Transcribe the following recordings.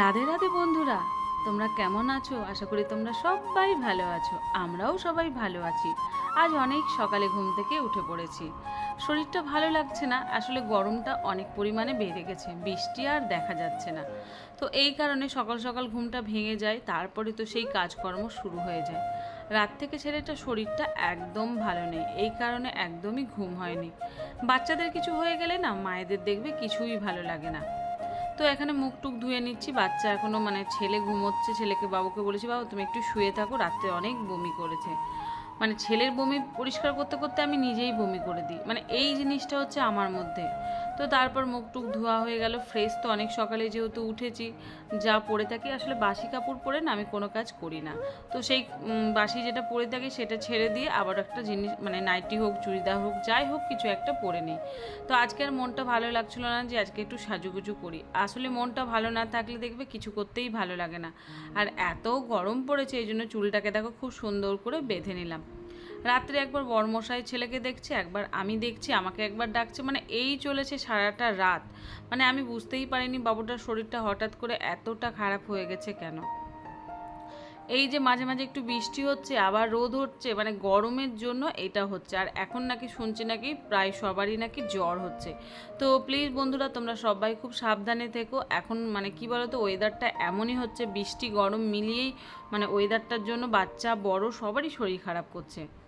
রাধে রাধে বন্ধুরা, তোমরা কেমন আছো? আশা করি তোমরা সবাই ভালো আছো, আমরাও সবাই ভালো আছি। আজ অনেক সকালে ঘুম থেকে উঠে পড়েছি। শরীরটা ভালো লাগছে না, আসলে গরমটা অনেক পরিমাণে বেড়ে গেছে, বৃষ্টি আর দেখা যাচ্ছে না। তো এই কারণে সকাল সকাল ঘুমটা ভেঙে যায়, তারপরে তো সেই কাজকর্ম শুরু হয়ে যায়। রাত থেকে ছেলেটা শরীরটা একদম ভালো নেই, এই কারণে একদমই ঘুম হয়নি। বাচ্চাদের কিছু হয়ে গেলে না, মায়েদের দেখবে কিছুই ভালো লাগে না। তো এখানে মুখ টুক ধুয়ে নিচ্ছি, বাচ্চা এখনও মানে ছেলে ঘুমোচ্ছে, ছেলেকে বাবুকে বলেছি, বাবু তুমি একটু শুয়ে থাকো, রাত্রে অনেক বমি করেছে। মানে ছেলের বমি পরিষ্কার করতে করতে আমি নিজেই বমি করে দিই। মানে এই জিনিসটা হচ্ছে আমার মধ্যে। তো তারপর মুখ টুক ধোয়া হয়ে গেল ফ্রেশ তো অনেক সকালে যেহেতু উঠেছি, যা পরে থাকি, আসলে বাসি কাপড় পরে না আমি কোনো কাজ করি না। তো সেই বাসি যেটা পরে থাকি সেটা ছেড়ে দিয়ে আবার একটা জিনিস মানে নাইটি হোক, চুড়িদার হোক, যাই হোক, কিছু একটা পরে নিই। তো আজকে আর মনটা ভালো লাগছিল না যে আজকে একটু সাজুগুজু করি। আসলে মনটা ভালো না থাকলে দেখবে কিছু করতেই ভালো লাগে না। আর এত গরম পড়েছে, এই জন্য চুলটাকে দেখো খুব সুন্দর করে বেঁধে নিলাম। রাত্রে একবার বর্মশাই ছেলেকে দেখছে, একবার আমি দেখছি, আমাকে একবার ডাকছে মানে এই চলেছে সারাটা রাত। মানে আমি বুঝতেই পারিনি বাবুটার শরীরটা হঠাৎ করে এতটা খারাপ হয়ে গেছে কেন। এই যে মাঝে মাঝে একটু বৃষ্টি হচ্ছে, আবার রোদ হচ্ছে মানে গরমের জন্য এটা হচ্ছে। আর এখন নাকি শুনছি নাকি প্রায় সবারই নাকি জ্বর হচ্ছে। তো প্লিজ বন্ধুরা, তোমরা সবাই খুব সাবধানে থেকো। এখন মানে কি বলো তো ওয়েদারটা এমনই হচ্ছে, বৃষ্টি, গরম মিলিয়েই মানে ওয়েদারটার জন্য বাচ্চা, বড় সবারই শরীর খারাপ করছে।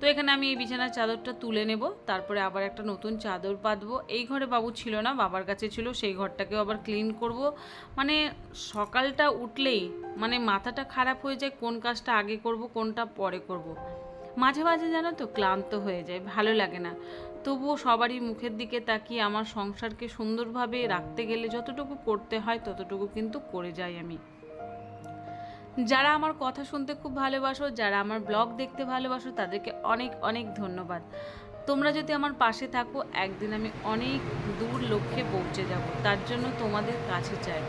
তো এখানে আমি এই বিছানার চাদরটা তুলে নেব, তারপরে আবার একটা নতুন চাদর পাতবো। এই ঘরে বাবু ছিল না, বাবার কাছে ছিল, সেই ঘরটাকেও আবার ক্লিন করব। মানে সকালটা উঠলেই মানে মাথাটা খারাপ হয়ে যায়, কোন কাজটা আগে করব, কোনটা পরে করব। মাঝে মাঝে জানো তো ক্লান্ত হয়ে যায়, ভালো লাগে না। তবুও সবারই মুখের দিকে তাকিয়ে আমার সংসারকে সুন্দরভাবে রাখতে গেলে যতটুকু করতে হয়, ততটুকু কিন্তু করে যাই আমি। যারা আমার কথা শুনতে খুব ভালোবাসো, যারা আমার ব্লগ দেখতে ভালোবাসো, তাদেরকে অনেক অনেক ধন্যবাদ। তোমরা যদি আমার পাশে থাকো, একদিন আমি অনেক দূর লক্ষ্যে পৌঁছে যাব। তার জন্য তোমাদের কাছে চাই।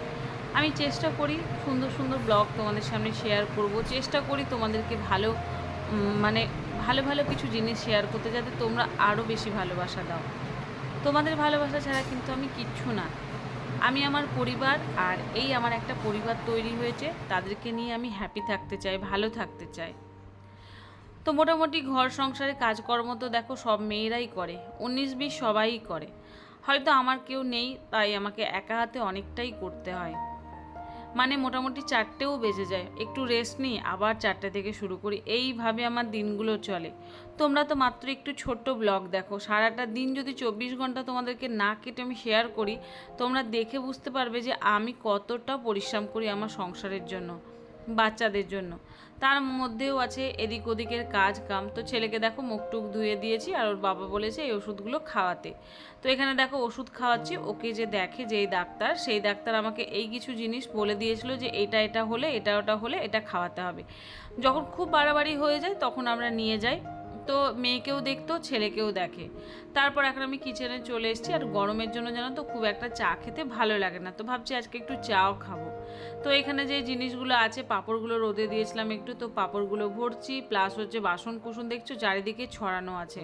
আমি চেষ্টা করি সুন্দর সুন্দর ব্লগ তোমাদের সামনে শেয়ার করব। চেষ্টা করি তোমাদেরকে ভালো মানে ভালো ভালো কিছু জিনিস শেয়ার করতে যাতে তোমরা আরও বেশি ভালোবাসা দাও। তোমাদের ভালোবাসা ছাড়া কিন্তু আমি কিচ্ছু না। আমি আমার পরিবার আর এই আমার একটা পরিবার তৈরি হয়েছে। তাদেরকে নিয়ে আমি হ্যাপি থাকতে চাই, ভালো থাকতে চাই। তো মোটামুটি ঘর সংসারে কাজকর্ম তো দেখো সব মেয়েরাই করে, উনিশ বিশ সবাই করে। হয়তো আমার কেউ নেই, তাই আমাকে একা হাতে অনেকটাই করতে হয়। মানে মোটামুটি চারটেও বেজে যায়। একটু রেস্ট নিই, আবার চারটে থেকে শুরু করি। এইভাবে আমার দিনগুলো চলে। তোমরা তো মাত্র একটু ছোট্ট ব্লগ দেখো। সারাটা দিন যদি চব্বিশ ঘণ্টা তোমাদেরকে না কেটে আমি শেয়ার করি, তোমরা দেখে বুঝতে পারবে যে আমি কতটা পরিশ্রম করি আমার সংসারের জন্য। বাচ্চাদের জন্য। তার মধ্যেও আছে এদিক ওদিকের কাজ কাম। তো ছেলেকে দেখো মুখ টুক ধুয়ে দিয়েছি আর ওর বাবা বলেছে এই ওষুধগুলো খাওয়াতে। তো এখানে দেখো ওষুধ খাওয়াচ্ছি, ওকে যে দেখে যেই ডাক্তার, সেই ডাক্তার আমাকে এই কিছু জিনিস বলে দিয়েছিল যে এটা এটা হলে, এটা ওটা হলে, এটা খাওয়াতে হবে। যখন খুব বাড়াবাড়ি হয়ে যায় তখন আমরা নিয়ে যাই। তো মেয়েকেও দেখতো, ছেলেকেও দেখে। তারপর এখন আমি কিচেনে চলে এসেছি আর গরমের জন্য জানো তো খুব একটা চা খেতে ভালো লাগে না। তো ভাবছি আজকে একটু চাও খাব। তো এখানে যে জিনিসগুলো আছে, পাঁপড়গুলো রোদে দিয়েছিলাম একটু, তো পাঁপড়গুলো ভরছি প্লাস হচ্ছে বাসন কুসুন দেখছ, চারিদিকে ছড়ানো আছে।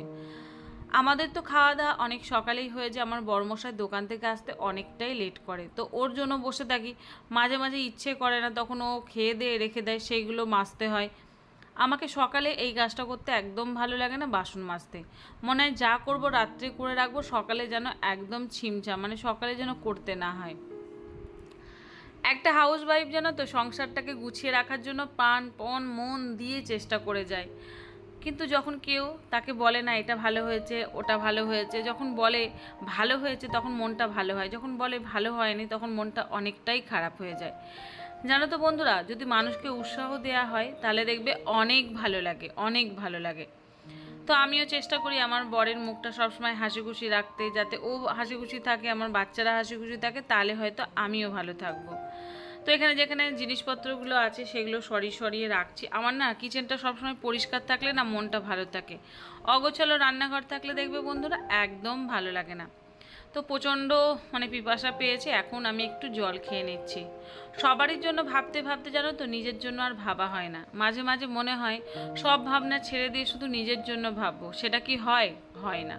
আমাদের তো খাওয়া দাওয়া অনেক সকালেই হয়ে যায়, আমার বড়মশাই দোকান থেকে আসতে অনেকটাই লেট করে। তো ওর জন্য বসে থাকি, মাঝে মাঝে ইচ্ছে করে না, তখন ও খেয়ে দিয়ে রেখে দেয়, সেইগুলো মাজতে হয়। আমাকে সকালে এই কাজটা করতে একদম ভালো লাগে না, বাসন মাজতে। মনে হয় যা করব রাত্রে করে রাখব, সকালে যেন একদম ছিমছা মানে সকালে যেন করতে না হয়। একটা হাউস ওয়াইফ যেন তো, সংসারটাকে গুছিয়ে রাখার জন্য পান, পণ, মন দিয়ে চেষ্টা করে যায়। কিন্তু যখন কেউ তাকে বলে, না, এটা ভালো হয়েছে, ওটা ভালো হয়েছে, যখন বলে, ভালো হয়েছে, তখন মনটা ভালো হয়। যখন বলে, ভালো হয়নি, তখন মনটা অনেকটাই খারাপ হয়ে যায়। জানো তো বন্ধুরা, যদি মানুষকে উৎসাহ দেওয়া হয়, তাহলে দেখবে অনেক ভালো লাগে, অনেক ভালো লাগে। তো আমিও চেষ্টা করি আমার বরের মুখটা সবসময় হাসি খুশি রাখতে, যাতে ও হাসি খুশি থাকে, আমার বাচ্চারা হাসি খুশি থাকে, তাহলে হয়তো আমিও ভালো থাকব। তো এখানে যেখানে জিনিসপত্রগুলো আছে, সেগুলো সরিয়ে সরিয়ে রাখছি। আমার না কিচেনটা সবসময় পরিষ্কার থাকলে না মনটা ভালো থাকে। অগোছালো রান্নাঘর থাকলে দেখবে বন্ধুরা একদম ভালো লাগে না। তো প্রচণ্ড মানে পিপাসা পেয়েছে, এখন আমি একটু জল খেয়ে নিচ্ছি। সবারই জন্য ভাবতে ভাবতে জানো তো, নিজের জন্য আর ভাবা হয় না। মাঝে মাঝে মনে হয়, সব ভাবনা ছেড়ে দিয়ে শুধু নিজের জন্য ভাববো। সেটা কি হয়? হয় না।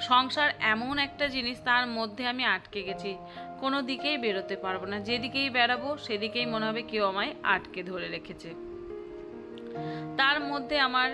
সংসার এমন একটা জিনিস, তার মধ্যে আমি আটকে গেছি। কোনো দিকেই বেরোতে পারব না। যেদিকেই বেরাবো সেদিকেই মনে হবে কেউ আমায় আটকে ধরে রেখেছে। তার মধ্যে আমার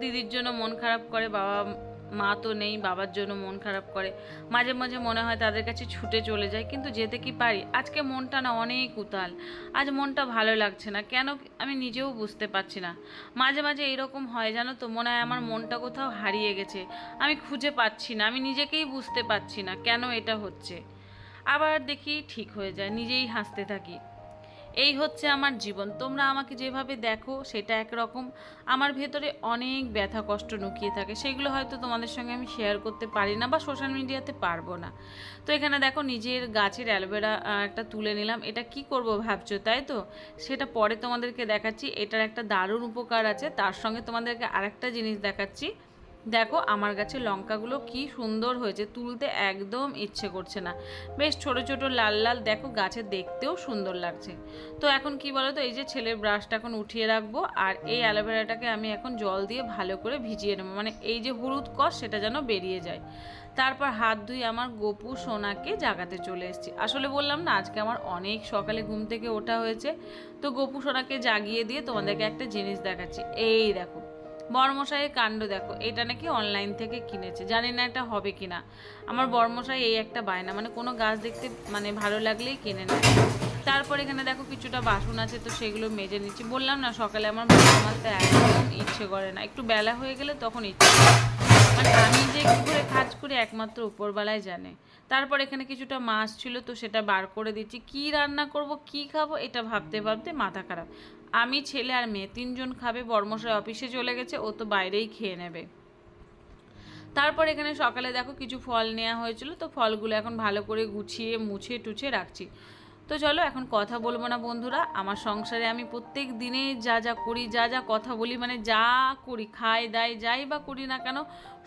দিদির জন্য মন খারাপ করে, বাবা মা তো নেই, বাবার জন্য মন খারাপ করে। মাঝে মাঝে মনে হয় তাদের কাছে ছুটে চলে যায়, কিন্তু যেতে কি পারি? আজকে মনটা না অনেক উতাল। আজ মনটা ভালো লাগছে না। কেন আমি নিজেও বুঝতে পারছি না। মাঝে মাঝে এরকম হয়, জানো তো? মনে হয় আমার মনটা কোথাও হারিয়ে গেছে। আমি খুঁজে পাচ্ছি না। আমি নিজেকেই বুঝতে পারছি না কেন এটা হচ্ছে। আবার দেখি ঠিক হয়ে যায়। নিজেই হাসতে থাকি। এই হচ্ছে আমার জীবন। তোমরা আমাকে যেভাবে দেখো, সেটা একরকম। আমার ভেতরে অনেক ব্যথা, কষ্ট লুকিয়ে থাকে। সেগুলো হয়তো তোমাদের সঙ্গে আমি শেয়ার করতে পারি না বা সোশ্যাল মিডিয়াতে পারব না। তো এখানে দেখো, নিজের গাছের অ্যালোভেরা একটা তুলে নিলাম। এটা কি করব ভাবছ, তাই তো? সেটা পরে তোমাদেরকে দেখাচ্ছি। এটার একটা দারুণ উপকার আছে। তার সঙ্গে তোমাদেরকে আরেকটা জিনিস দেখাচ্ছি। দেখো, আমার গাছে লঙ্কাগুলো কি সুন্দর হয়েছে, তুলতে একদম ইচ্ছে করছে না। বেশ ছোট ছোট লাল লাল, দেখো গাছে দেখতেও সুন্দর লাগছে। তো এখন কি বলো তো এই যে ছেলের ব্রাশটা এখন উঠিয়ে রাখব, আর এই অ্যালোভেরাটাকে আমি এখন জল দিয়ে ভালো করে ভিজিয়ে নেব। মানে এই যে হলুদ কষ, সেটা যেন বেরিয়ে যায়। তারপর হাত ধুয়ে আমার গপু সোনাকে জাগাতে চলে এসেছি। আসলে বললাম না, আজকে আমার অনেক সকালে ঘুম থেকে ওঠা হয়েছে। তো গপু সোনাকে জাগিয়ে দিয়ে তোমাদেরকে একটা জিনিস দেখাচ্ছি। এই দেখো বর্মশাইয়ের কাণ্ড দেখো, এটা নাকি অনলাইন থেকে কিনেছে, জানি না এটা হবে কিনা। আমার বর্মশাই এই একটা বায়না মানে কোনো গাছ দেখতে মানে ভালো লাগলেই কিনে নেয়। তারপর এখানে দেখো কিছুটা বাসন আছে, তো সেগুলো মেজে নিচ্ছি। বললাম না, সকালে আমার বাসন মাজতে একদম ইচ্ছে করে না। একটু বেলা হয়ে গেলে তখন ইচ্ছে মানে আমি যে কী করে কাজ করি একমাত্র উপরবেলায় জানে। তারপর এখানে কিছুটা মাছ ছিল, তো সেটা বার করে দিচ্ছি। কি রান্না করব, কি খাব, এটা ভাবতে ভাবতে মাথা খারাপ। আমি ছেলে আর মেয়ে, তিনজন খাবে, বর্মশাই অফিসে চলে গেছে, ও তো বাইরেই খেয়ে নেবে। তারপর এখানে সকালে দেখো কিছু ফল নেওয়া হয়েছিল, তো ফলগুলো এখন ভালো করে গুছিয়ে, মুছে, টুছে রাখছি। তো চলো এখন কথা বলব না বন্ধুরা। আমার সংসারে আমি প্রত্যেক দিনে যা যা করি, যা যা কথা বলি মানে যা করি খাই দাই যাই বা করি না কেন,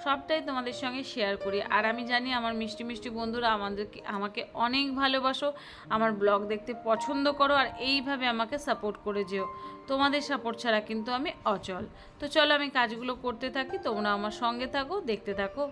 সবটাই তোমাদের সঙ্গে শেয়ার করি। আর আমি জানি আমার মিষ্টি মিষ্টি বন্ধুরা, আমাদেরকে, আমাকে অনেক ভালোবাসো। আমার ব্লগ দেখতে পছন্দ করো আর এইভাবে আমাকে সাপোর্ট করে যেও। তোমাদের সাপোর্ট ছাড়া কিন্তু আমি অচল। তো চলো আমি কাজগুলো করতে থাকি, তোমরা আমার সঙ্গে থাকো, দেখতে থাকো।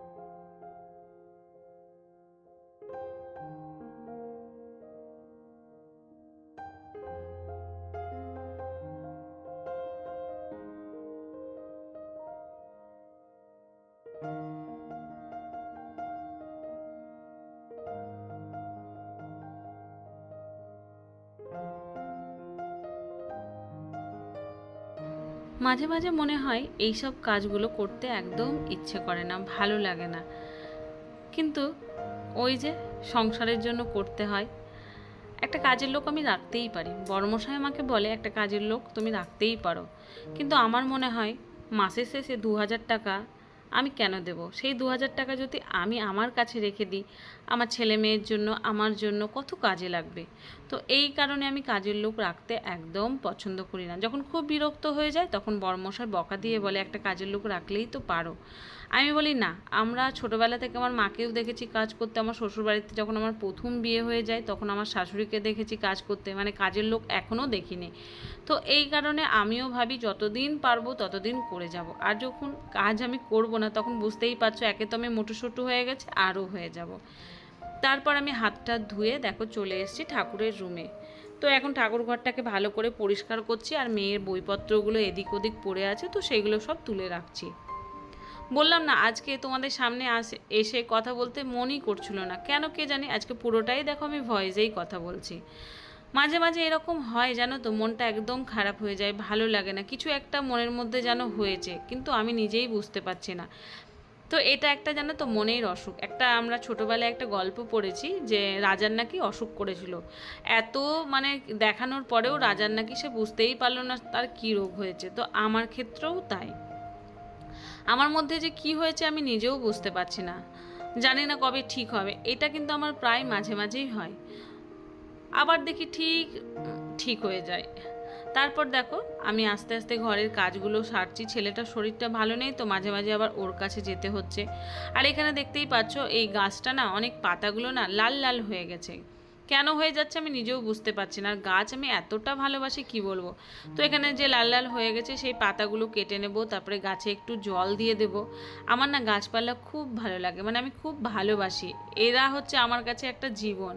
মাঝে মাঝে মনে হয় এই সব কাজগুলো করতে একদম ইচ্ছে করে না, ভালো লাগে না। কিন্তু ওই যে সংসারের জন্য করতে হয়, একটা কাজের লোক আমি রাখতেই পারি। বর্মশাই আমাকে বলে, একটা কাজের লোক তুমি রাখতেই পারো। কিন্তু আমার মনে হয় মাসের শেষে দু হাজার টাকা আমি কেন দেব? সেই দু হাজার টাকা যদি আমি আমার কাছে রেখে দিই, আমার ছেলে মেয়ের জন্য, আমার জন্য কত কাজে লাগবে? তো এই কারণে আমি কাজের লোক রাখতে একদম পছন্দ করি না। যখন খুব বিরক্ত হয়ে যায়, তখন বর্মশাই বকা দিয়ে বলে, একটা কাজের লোক রাখলেই তো পারো। আমি বলি, না, আমরা ছোটোবেলা থেকে আমার মাকেও দেখেছি কাজ করতে। আমার শ্বশুরবাড়িতে যখন আমার প্রথম বিয়ে হয়ে যায়, তখন আমার শাশুড়িকে দেখেছি কাজ করতে। মানে কাজের লোক এখনও দেখিনি। তো এই কারণে আমিও ভাবি, যতদিন পারব ততদিন করে যাব। আর যখন কাজ আমি করব না, তখন বুঝতেই পারছ, একে তো আমি মোটুসোটু হয়ে গেছে, আরও হয়ে যাব। তারপর আমি হাতটা ধুয়ে দেখো চলে এসেছি ঠাকুরের রুমে। তো এখন ঠাকুর ঘরটাকে ভালো করে পরিষ্কার করছি, আর মেয়ের বইপত্রগুলো এদিক ওদিক পড়ে আছে, তো সেগুলো সব তুলে রাখছি। বললাম না, আজকে তোমাদের সামনে আসে, এসে কথা বলতে মনই করছিল না। কেন কে জানি, আজকে পুরোটাই দেখো আমি ভয়েসেই কথা বলছি। মাঝে মাঝে এরকম হয় জানো তো, মনটা একদম খারাপ হয়ে যায়, ভালো লাগে না, কিছু একটা মনের মধ্যে যেন হয়েছে, কিন্তু আমি নিজেই বুঝতে পারছি না। তো এটা একটা জানো তো মনের অসুখ। একটা আমরা ছোটোবেলায় একটা গল্প পড়েছি যে রাজার নাকি অসুখ করেছিল। এত মানে দেখানোর পরেও রাজার নাকি সে বুঝতেই পারল না তার কী রোগ হয়েছে। তো আমার ক্ষেত্রেও তাই। আমার মধ্যে যে কি হয়েছে আমি নিজেও বুঝতে পারছি না। জানি না কবে ঠিক হবে, এটা কিন্তু আমার প্রায় মাঝে মাঝেই হয়। আবার দেখি ঠিক ঠিক হয়ে যায়। তারপর দেখো, আমি আস্তে আস্তে ঘরের কাজগুলো সারছি, ছেলেটার শরীরটা ভালো নেই তো মাঝে মাঝে আবার ওর কাছে যেতে হচ্ছে। আর এখানে দেখতেই পাচ্ছ, এই গাছটা না অনেক পাতাগুলো না লাল লাল হয়ে গেছে। কেন হয়ে যাচ্ছে আমি নিজেও বুঝতে পারছি না। আর গাছ আমি এতটা ভালোবাসি, কি বলব? তো এখানে যে লাল লাল হয়ে গেছে, সেই পাতাগুলো কেটে নেব, তারপরে গাছে একটু জল দিয়ে দেব। আমার না গাছপালা খুব ভালো লাগে মানে আমি খুব ভালোবাসি। এরা হচ্ছে আমার কাছে একটা জীবন।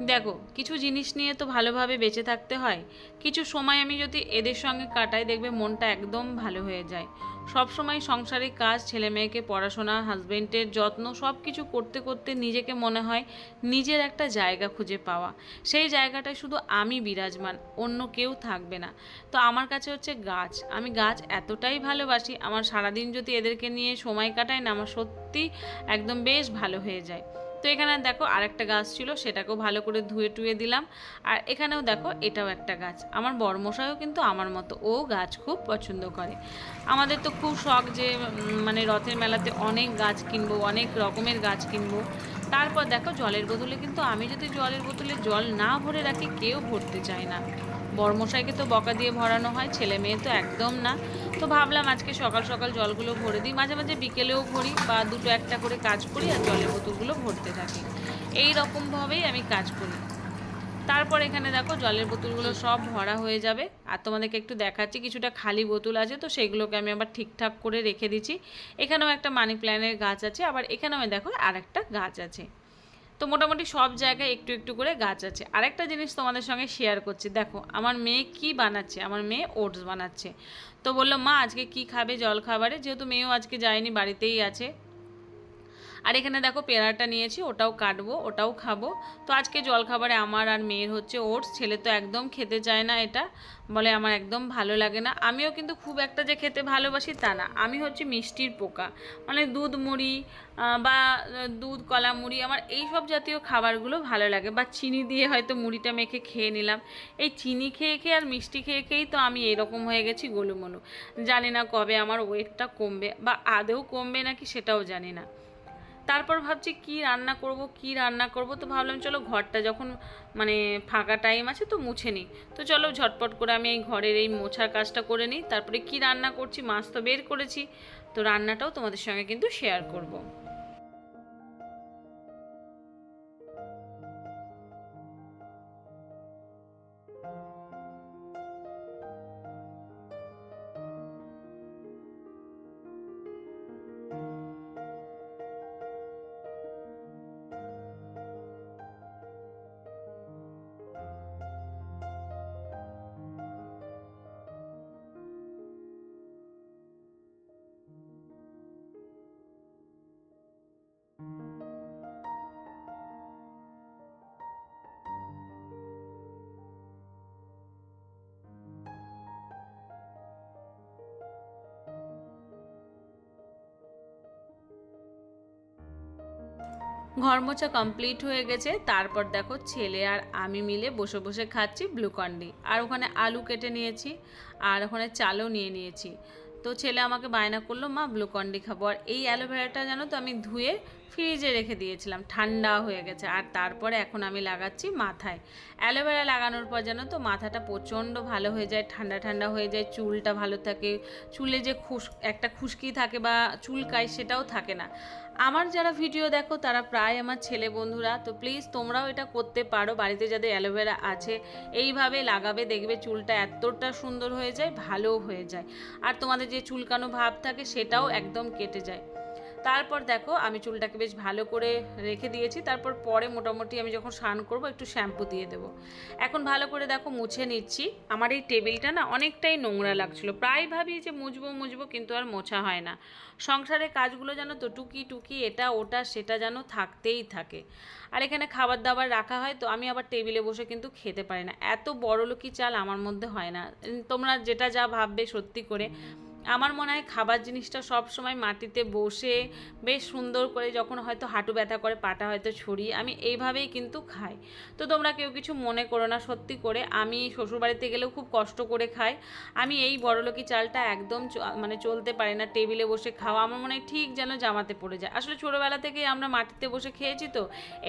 দেখো, কিছু জিনিস নিয়ে তো ভালোভাবে বেঁচে থাকতে হয়। কিছু সময় আমি যদি এদের সঙ্গে কাটাই, দেখবে মনটা একদম ভালো হয়ে যায়। সব সময় সংসারিক কাজ, ছেলে মেয়েকে পড়াশোনা হাজবেন্ডের যত্ন, সব কিছু করতে করতে নিজেকে মনে হয় নিজের একটা জায়গা খুঁজে পাওয়া। সেই জায়গাটায় শুধু আমি বিরাজমান, অন্য কেউ থাকবে না। তো আমার কাছে হচ্ছে গাছ। আমি গাছ এতটাই ভালোবাসি, আমার সারাদিন যদি এদেরকে নিয়ে সময় কাটাই না, আমার সত্যি একদম বেশ ভালো হয়ে যায়। তো এখানে দেখো আরেকটা গাছ ছিল, সেটাকেও ভালো করে ধুয়ে টুয়ে দিলাম। আর এখানেও দেখো এটাও একটা গাছ। আমার বর্মশাইও কিন্তু আমার মতো, ও গাছ খুব পছন্দ করে। আমাদের তো খুব শখ যে মানে রথের মেলাতে অনেক গাছ কিনবো, অনেক রকমের গাছ কিনবো। তারপর দেখো জলের বোতলে কিন্তু আমি যদি জলের বোতলে জল না ভরে রাখি, কেউ ভরতে চায় না। বর্মশাইকে তো বকা দিয়ে ভরানো হয়, ছেলে মেয়ে তো একদম না। তো ভাবলাম আজকে সকাল সকাল জলগুলো ভরে দিই। মাঝে মাঝে বিকেলেও ভরি বা দুটো একটা করে কাজ করি আর জলের বোতলগুলো ভরতে থাকি। এই রকমভাবেই আমি কাজ করি। তারপর এখানে দেখো জলের বোতলগুলো সব ভরা হয়ে যাবে। আর তোমাদেরকে একটু দেখাচ্ছি, কিছুটা খালি বোতল আছে তো সেগুলোকে আমি আবার ঠিকঠাক করে রেখে দিচ্ছি। এখানেও একটা মানি প্ল্যানের গাছ আছে, আবার এখানেও দেখো আর একটা গাছ আছে। তো মোটামুটি সব জায়গায় একটু একটু করে গাছ আছে। আরেকটা জিনিস তোমাদের সঙ্গে শেয়ার করছি। দেখো, আমার মেয়ে কি বানাচ্ছে? আমার মেয়ে ওটস বানাচ্ছে। তো বলল, মা, আজকে কি খাবে জল খাবারে যেহেতু মেয়েও আজকে যায়নি, বাড়িতেই আছে। আর এখানে দেখো পেয়ারাটা নিয়েছি, ওটাও কাটবো, ওটাও খাব। তো আজকে জলখাবারে আমার আর মেয়ের হচ্ছে ওটস, ছেলে তো একদম খেতে চায় না এটা, বলে আমার একদম ভালো লাগে না। আমিও কিন্তু খুব একটা যে খেতে ভালোবাসি তা না, আমি হচ্ছে মিষ্টির পোকা মানে দুধ মুড়ি বা দুধ, কলা মুড়ি, আমার এই সব জাতীয় খাবারগুলো ভালো লাগে, বা চিনি দিয়ে হয়তো মুড়িটা মেখে খেয়ে নিলাম। এই চিনি খেয়ে খেয়ে আর মিষ্টি খেয়ে খেয়েই তো আমি এরকম হয়ে গেছি গোলুমলু। জানি না কবে আমার ওয়েটটা কমবে, বা আদেও কমবে নাকি সেটাও জানি না। তারপর ভাবছি কি রান্না করব, কি রান্না করব, তো ভাবলাম চলো ঘরটা যখন মানে ফাঁকা টাইম আছে তো মুছে নিই। তো চলো ঝটপট করে আমি এই ঘরের এই মোছার কাজটা করে নিই। তারপরে কি রান্না করছি, মাছ তো বের করেছি। তো রান্নাটাও তোমাদের সঙ্গে কিন্তু শেয়ার করব। ঘর মোছা কমপ্লিট হয়ে গেছে। তারপর দেখো ছেলে আর আমি মিলে বসে বসে খাচ্ছি ব্লুকন্ডি আর ওখানে আলু কেটে নিয়েছি, আর ওখানে চালও নিয়ে নিয়েছি। তো ছেলে আমাকে বায়না করল, মা ব্লুকন্ডি খাব। আর এই অ্যালোভেরাটা জানো তো আমি ধুয়ে ফ্রিজে রেখে দিয়েছিলাম, ঠান্ডা হয়ে গেছে। আর তারপরে এখন আমি লাগাচ্ছি মাথায়। অ্যালোভেরা লাগানোর পর যেন তো, মাথাটা প্রচণ্ড ভালো হয়ে যায়, ঠান্ডা ঠান্ডা হয়ে যায়, চুলটা ভালো থাকে। চুলে যে খুশ, একটা খুশকি থাকে বা চুলকায় সেটাও থাকে না। আমার যারা ভিডিও দেখো, তারা প্রায় আমার ছেলে বন্ধুরা, তো প্লিজ তোমরাও এটা করতে পারো। বাড়িতে যাদের অ্যালোভেরা আছে, এইভাবে লাগাবে, দেখবে চুলটা এতটা সুন্দর হয়ে যায়, ভালোও হয়ে যায়। আর তোমাদের যে চুলকানো ভাব থাকে, সেটাও একদম কেটে যায়। তারপর দেখো আমি চুলটাকে বেশ ভালো করে রেখে দিয়েছি, তারপর পরে মোটামুটি আমি যখন স্নান করব একটু শ্যাম্পু দিয়ে দেবো। এখন ভালো করে দেখো মুছে নিচ্ছি। আমার এই টেবিলটা না অনেকটাই নোংরা লাগছিল, প্রায় ভাবি যে মুছবো মুছবো কিন্তু আর মোছা হয় না। সংসারের কাজগুলো যেন তো টুকি টুকি এটা, ওটা, সেটা যেন থাকতেই থাকে। আর এখানে খাবার দাবার রাখা হয় তো আমি আবার টেবিলে বসে কিন্তু খেতে পারি না। এত বড় লোকি চাল আমার মধ্যে হয় না। তোমরা যেটা যা ভাববে সত্যি করে। আমার মনে হয় খাবার জিনিসটা সব সময় মাটিতে বসে বেশ সুন্দর করে যখন হয়তো হাঁটু ব্যথা করে, পাটা হয়তো ছড়িয়ে আমি এইভাবেই কিন্তু খাই। তো তোমরা কেউ কিছু মনে করো না সত্যি করে, আমি শ্বশুরবাড়িতে গেলেও খুব কষ্ট করে খাই। আমি এই বড়লোকি চালটা একদম মানে চলতে পারি না, টেবিলে বসে খাওয়া আমার মনে হয় ঠিক যেন জামাতে পড়ে যায়। আসলে ছোটোবেলা থেকেই আমরা মাটিতে বসে খেয়েছি তো,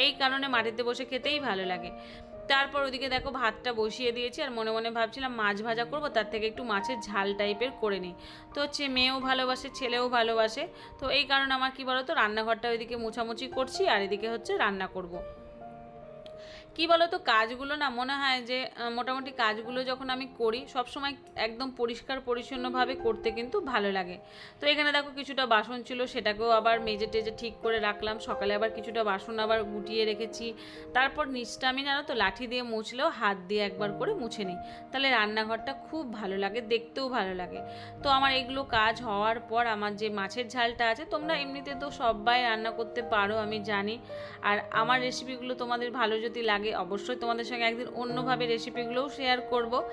এই কারণে মাটিতে বসে খেতেই ভালো লাগে। তারপর ওদিকে দেখো ভাতটা বসিয়ে দিয়েছি আর মনে মনে ভাবছিলাম মাছ ভাজা করব, তার থেকে একটু মাছের ঝাল টাইপের করে নিই তো হচ্ছে মেয়েও ভালোবাসে, ছেলেও ভালোবাসে তো এই কারণে আমার কি বলতো, রান্নাঘরটা ওইদিকে মোছামুছি করছি আর এদিকে হচ্ছে রান্না করব। কি বলতো, কাজগুলো না মনে হয় যে মোটামুটি কাজগুলো যখন আমি করি সব সময় একদম পরিষ্কার পরিচ্ছন্নভাবে করতে কিন্তু ভালো লাগে। তো এখানে দেখো কিছুটা বাসন ছিল, সেটাকেও আবার মেজে টেজে ঠিক করে রাখলাম। সকালে আবার কিছুটা বাসন আবার গুটিয়ে রেখেছি। তারপর নিচটা আমি জানো তো, লাঠি দিয়ে মুছলেও হাত দিয়ে একবার করে মুছে নিই। তাহলে রান্নাঘরটা খুব ভালো লাগে, দেখতেও ভালো লাগে। তো আমার এগুলো কাজ হওয়ার পর আমার যে মাছের ঝালটা আছে, তোমরা এমনিতে তো সবাই রান্না করতে পারো, আমি জানি। আর আমার রেসিপিগুলো তোমাদের ভালো যদি লাগে অবশ্যই তোমাদের সঙ্গে একদিন অন্যভাবে রেসিপিগুলোও শেয়ার করব।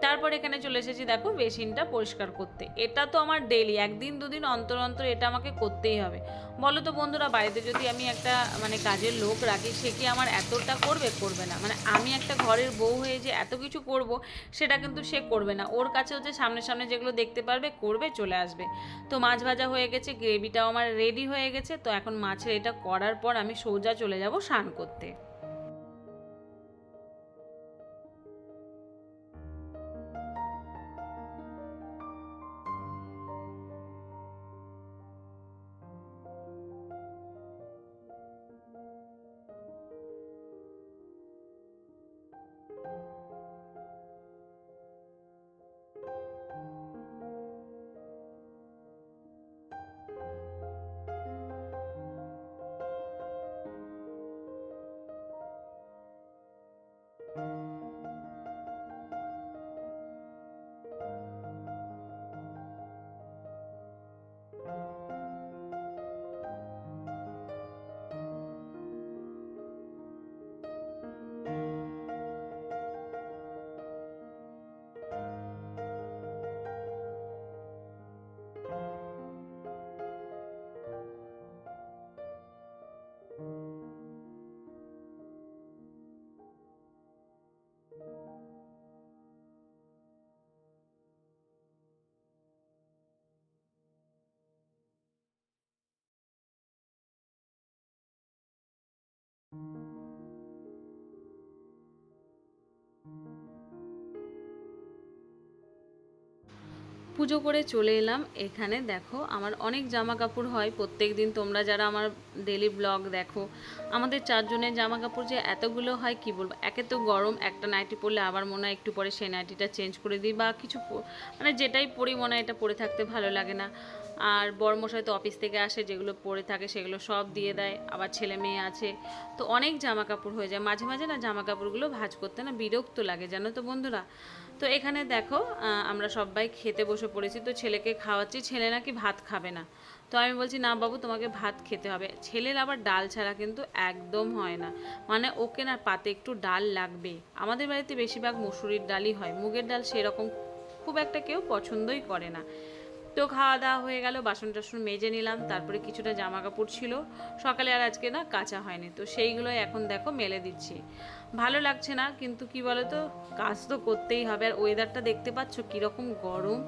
তারপর এখানে চলে এসেছি, দেখো, বেসিনটা পরিষ্কার করতে। এটা তো আমার ডেলি একদিন, দুদিন অন্তর অন্তর এটা আমাকে করতেই হবে। বলো তো বন্ধুরা, বাড়িতে যদি আমি একটা মানে কাজের লোক রাখি, সে কি আমার এতটা করবে? করবে না। মানে আমি একটা ঘরের বউ হয়ে যে এত কিছু করব, সেটা কিন্তু সে করবে না। ওর কাছে হচ্ছে সামনে সামনে যেগুলো দেখতে পারবে, করবে, চলে আসবে। তো মাছ ভাজা হয়ে গেছে গ্রেভিটাও আমার রেডি হয়ে গেছে। তো এখন মাছের এটা করার পর আমি সোজা চলে যাব স্নান করতে। পুজো করে চলে এলাম। এখানে দেখো আমার অনেক জামা কাপড় হয়। প্রত্যেক দিন তোমরা যারা আমার ডেলি ব্লগ দেখো। আমাদের চারজনের জামা কাপড় যে এতগুলো হয়, কি বলব? একে তো গরম, একটা নাইটি পরলে আবার মনে হয় একটু পরে সেই নাইটিটা চেঞ্জ করে দিই বা কিছু মানে যেটাই পরি মনে হয় এটা পরে থাকতে ভালো লাগে না। আর বড়মশাই তো অফিস থেকে আসে, যেগুলো পরে থাকে সেগুলো সব দিয়ে দেয়, আবার ছেলে মেয়ে আছে। তো অনেক জামা কাপড় হয়ে যায়। মাঝে মাঝে না জামা কাপড়গুলো ভাজ করতে না বিরক্ত লাগে, জানো তো বন্ধুরা? তো এখানে দেখো আমরা সবাই খেতে বসে পড়েছি। তো ছেলেকে খাওয়াচ্ছি, ছেলে নাকি ভাত খাবে না। তো আমি বলছি, না বাবু, তোমাকে ভাত খেতে হবে। ছেলের আবার ডাল ছাড়া কিন্তু একদম হয় না। মানে ওকে না পাতে একটু ডাল লাগবে। আমাদের বাড়িতে বেশিরভাগ মুসুরির ডালই হয়। মুগের ডাল সেরকম খুব একটা কেউ পছন্দই করে না। তো খাওয়া দাওয়া হয়ে গেল, বাসন টাসন মেজে নিলাম, তারপরে কিছুটা জামা কাপড় ছিল। সকালে আর আজকে না কাঁচা হয়নি, তো সেইগুলো এখন দেখো মেলে দিচ্ছি। ভালো লাগছে না, কিন্তু কি বলো তো কাজ তো করতেই হবে। আর ওয়েদারটা দেখতে পাচ্ছ কীরকম গরম।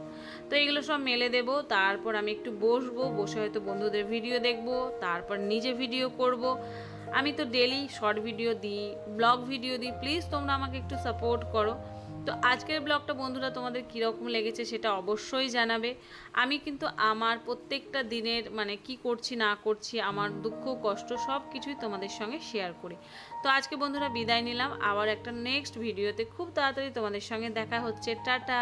তো এগুলো সব মেলে দেব, তারপর আমি একটু বসবো, বসে হয়তো বন্ধুদের ভিডিও দেখব, তারপর নিজে ভিডিও করব। আমি তো ডেলি শর্ট ভিডিও দিই ব্লগ ভিডিও দিই প্লিজ তোমরা আমাকে একটু সাপোর্ট করো। তো আজকের ব্লগটা বন্ধুরা তোমাদের কীরকম লেগেছে সেটা অবশ্যই জানাবে। আমি কিন্তু আমার প্রত্যেকটা দিনের মানে কি করছি, না করছি, আমার দুঃখ, কষ্ট সব কিছুই তোমাদের সঙ্গে শেয়ার করি। তো আজকে বন্ধুরা বিদায় নিলাম। আবার একটা নেক্সট ভিডিওতে খুব তাড়াতাড়ি তোমাদের সঙ্গে দেখা হচ্ছে। টাটা!